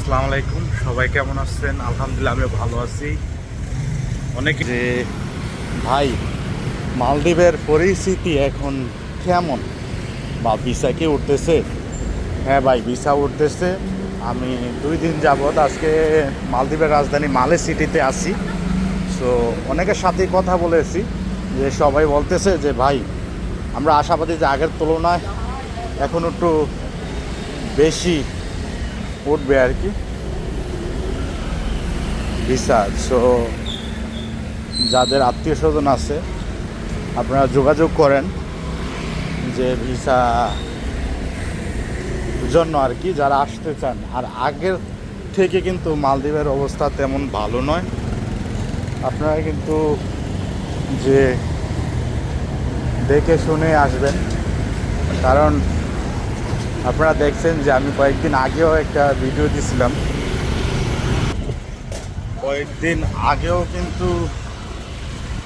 আসসালামু আলাইকুম। সবাই কেমন আছেন? আলহামদুলিল্লাহ আমি ভালো আছি। অনেক যে ভাই, মালদ্বীপের পরিস্থিতি এখন কেমন? বা ভিসা কি উঠতেছে? হ্যাঁ ভাই, ভিসা উঠতেছে। আমি দুই দিন যাবৎ আজকে মালদ্বীপের রাজধানী মালে সিটিতে আছি। সো অনেকের সাথেই কথা বলেছি। যে সবাই বলতেছে যে, ভাই, আমরা আশাবাদী যে আগের তুলনায় এখন একটু বেশি উঠবে আর কি। ভিসা সো যাদের আত্মীয় স্বজন আছে, আপনারা যোগাযোগ করেন যে ভিসা জন্য আর কি, যারা আসতে চান। আর আগের থেকে কিন্তু মালদ্বীপের অবস্থা তেমন ভালো নয়। আপনারা কিন্তু যে দেখে শুনে আসবেন। কারণ আপনারা দেখছেন যে আমি কয়েকদিন আগেও একটা ভিডিও দিছিলাম। কয়েকদিন আগেও কিন্তু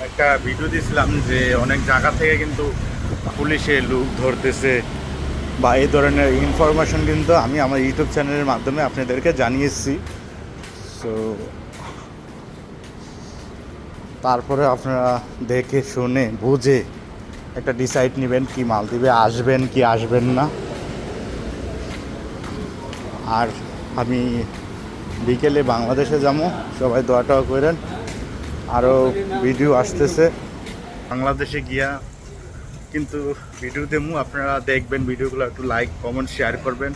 একটা ভিডিও দিছিলাম যে অনেক জায়গা থেকে কিন্তু পুলিশে লুক ধরতেছে বা এই ধরনের ইনফরমেশন কিন্তু আমি আমার ইউটিউব চ্যানেলের মাধ্যমে আপনাদেরকে জানিয়েছি। সো তারপরে আপনারা দেখে শুনে, বুঝে একটা ডিসাইড নেবেন কি মাল দিবে আসবেন কি আসবেন না। আর আমি বিকেলে বাংলাদেশে যাব। সবাই দোয়াটাও করেন। আরও ভিডিও আসতেছে। বাংলাদেশে গিয়া কিন্তু ভিডিও দেমু আপনারা দেখবেন ভিডিওগুলো, একটু লাইক কমেন্ট শেয়ার করবেন।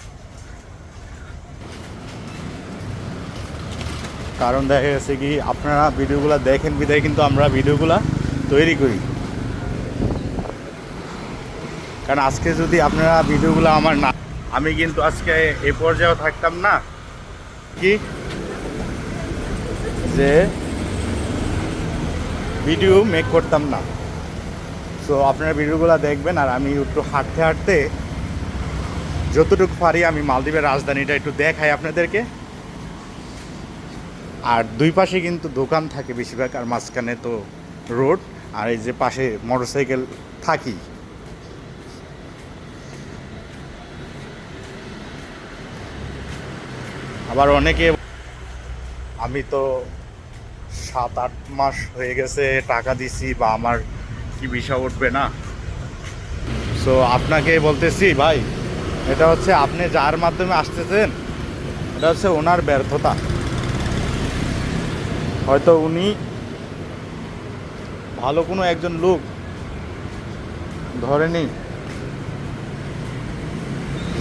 কারণ দেখা গেছে কি, আপনারা ভিডিওগুলো দেখেন বিদায় কিন্তু আমরা ভিডিওগুলো তৈরি করি। কারণ আজকে যদি আপনারা ভিডিওগুলো আমার না আমি কিন্তু আজকে এ পর্যায়েও থাকতাম না। কি? যে ভিডিও মেক করতাম না। সো আপনারা ভিডিওগুলো দেখবেন আর আমি একটু হাঁটতে হাঁটতে যতটুকু পারি আমি মালদ্বীপের রাজধানীটা একটু দেখাই আপনাদেরকে। আর দুই পাশে কিন্তু দোকান থাকে বেশিরভাগ, আর মাঝখানে তো রোড, আর এই যে পাশে মোটরসাইকেল থাকি। আবার অনেকে আমি তো সাত, আট মাস হয়ে গেছে টাকা দিছি বা আমার কি বিষয় উঠবে না। সো আপনাকে বলতেছি, ভাই, এটা হচ্ছে আপনি যার মাধ্যমে আসতেছেন, এটা হচ্ছে ওনার ব্যর্থতা। হয়তো উনি ভালো কোনো একজন লোক ধরেনি,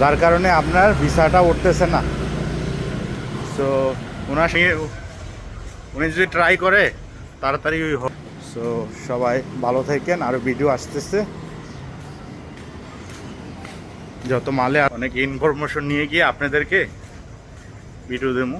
যার কারণে আপনার ভিসাটা উঠতেছে না। সো ওনার সঙ্গে উনি যদি ট্রাই করে, তাড়াতাড়ি হোক সো সবাই ভালো থাকেন আরও ভিডিও আসতেছে। যত মালে, অনেক ইনফরমেশন নিয়ে গিয়ে আপনাদেরকে ভিডিও দেবো।